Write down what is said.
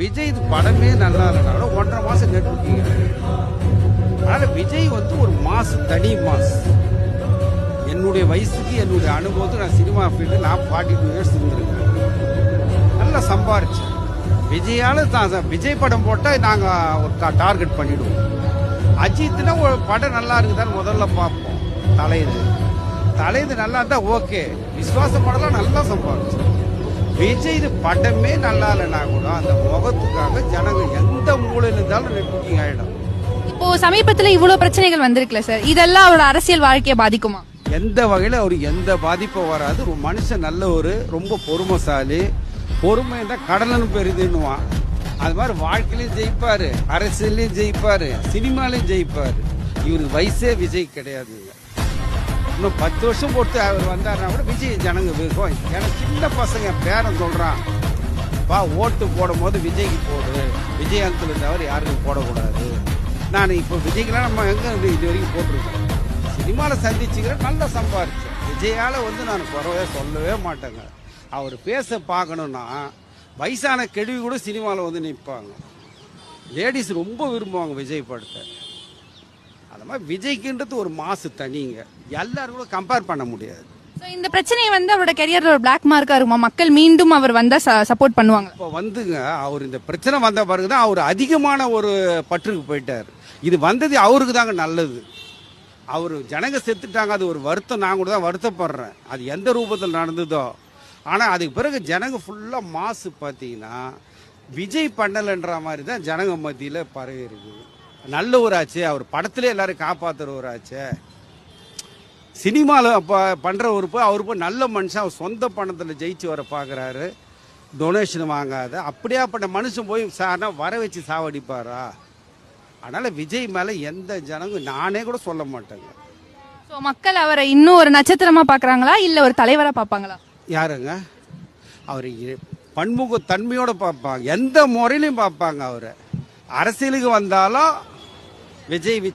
விஜய் இது படமே நல்லா இல்லைனாலும் ஒன்றரை மாசம் நெட் புக்கிங் அதனால விஜய் வந்து ஒரு மாசு தனி மாஸ். என்னுடைய வயசுக்கு என்னுடைய அனுபவத்துக்கு நான் சினிமா ஃபீல்டு நான் ஃபார்ட்டி டூ இயர்ஸ் இருந்திருக்கேன். நல்லா சம்பாரிச்சேன் விஜயால தான் விஜய் படம் போட்டால் நாங்கள் ஒரு டார்கெட் பண்ணிடுவோம். அஜித்னா ஒரு படம் நல்லா இருக்குதான்னு முதல்ல பார்ப்போம். தலையுது தலையுது நல்லா இருந்தால் ஓகே விஸ்வாச படம்லாம் நல்லா சம்பாதிச்சோம் விஜய் படமே நல்லா இல்லைனா கூட அந்த முகத்துக்காக ஜனங்க எந்த மூலையில் இருந்தாலும் நெட் புக்கிங் ஆகிடும் இப்போ சமீபத்துல இவ்வளவு பிரச்சனைகள் வந்திருக்குல்ல சார்? இதெல்லாம் அவரோட அரசியல் வாழ்க்கையை பாதிக்குமா? எந்த வகையில் அவருக்கு எந்த பாதிப்பும் வராது ஒரு மனுஷன் நல்ல ஒரு ரொம்ப பொறுமைசாலி பொறுமை தான் கடலன்னு பெரிதுன்னுவான். அது மாதிரி வாழ்க்கையிலையும் ஜெயிப்பாரு அரசியல்லையும் ஜெயிப்பாரு சினிமாலையும் ஜெயிப்பாரு. இவருக்கு வயசே விஜய் கிடையாதுங்க இன்னும் பத்து வருஷம் பொறுத்து அவர் வந்தாருன்னா கூட விஜய் ஜனங்க விரும்பும் எனக்கு சின்ன பசங்க என் பேரன் சொல்றான் வா ஓட்டு போடும் போது விஜய்க்கு போடு. விஜயாந்தில் தவிர யாருக்கும் போடக்கூடாது. நான் இப்போ விஜய்க்கெல்லாம் நம்ம எங்கே இது வரைக்கும் போட்டிருக்கேன் சினிமாவில் சந்திச்சுக்கிறேன் நல்லா சம்பாரிச்சேன். விஜயால் வந்து நான் குறவே சொல்லவே மாட்டேங்க. அவர் பேச பார்க்கணுன்னா வயசான கெடுவி கூட சினிமாவில் வந்து நிற்பாங்க லேடிஸ் ரொம்ப விரும்புவாங்க விஜய் படத்தை. அது மாதிரி விஜய்க்குன்றது ஒரு மாசு தனிங்க. எல்லாரும் கூட கம்பேர் பண்ண முடியாது. So, இந்த பிரச்சனையை வந்து அவரோட கெரியர்ல ஒரு பிளாக் மார்க்கா இருக்குமா? மக்கள் மீண்டும் அவர் வந்தா சப்போர்ட் பண்ணுவாங்க இப்போ வந்துங்க அவர் இந்த பிரச்சனை வந்த பிறகு தான் அவர் அதிகமான ஒரு பற்றுக்கு போயிட்டார். இது வந்தது அவருக்கு தாங்க நல்லது. அவர் ஜனங்க செத்துட்டாங்க அது ஒரு வருத்தம். நான் கூட தான் வருத்தப்படுறேன். அது எந்த ரூபத்தில் நடந்ததோ. ஆனால் அதுக்கு பிறகு ஜனங்க ஃபுல்லாக மாசு பார்த்தீங்கன்னா விஜய் பண்ணலைன்ற மாதிரி தான் ஜனங்க மத்தியில் பரவி இருக்குது. நல்ல ஆச்சு அவர் படத்திலே எல்லாரும் ஆச்சே சினிமாவில் இப்போ பண்ணுற ஒரு போய் அவர் போய் நல்ல மனுஷன். அவர் சொந்த பணத்தில் ஜெயிச்சு வர பார்க்குறாரு டொனேஷன் வாங்காத. அப்படியாப்பட்ட மனுஷன் போய் சார்னா வர வச்சு சாவடிப்பாரா? அதனால் விஜய் மேலே எந்த ஜனங்க நானே கூட சொல்ல மாட்டேங்க. ஸோ மக்கள் அவரை இன்னும் ஒரு நட்சத்திரமா பாக்குறாங்களா? இல்ல ஒரு தலைவரா பாப்பாங்களா? யாருங்க? அவர் பன்முக தன்மையோடு பார்ப்பாங்க எந்த முறையிலையும் பார்ப்பாங்க அவரை. அரசியலுக்கு வந்தாலும் விஜய் வி-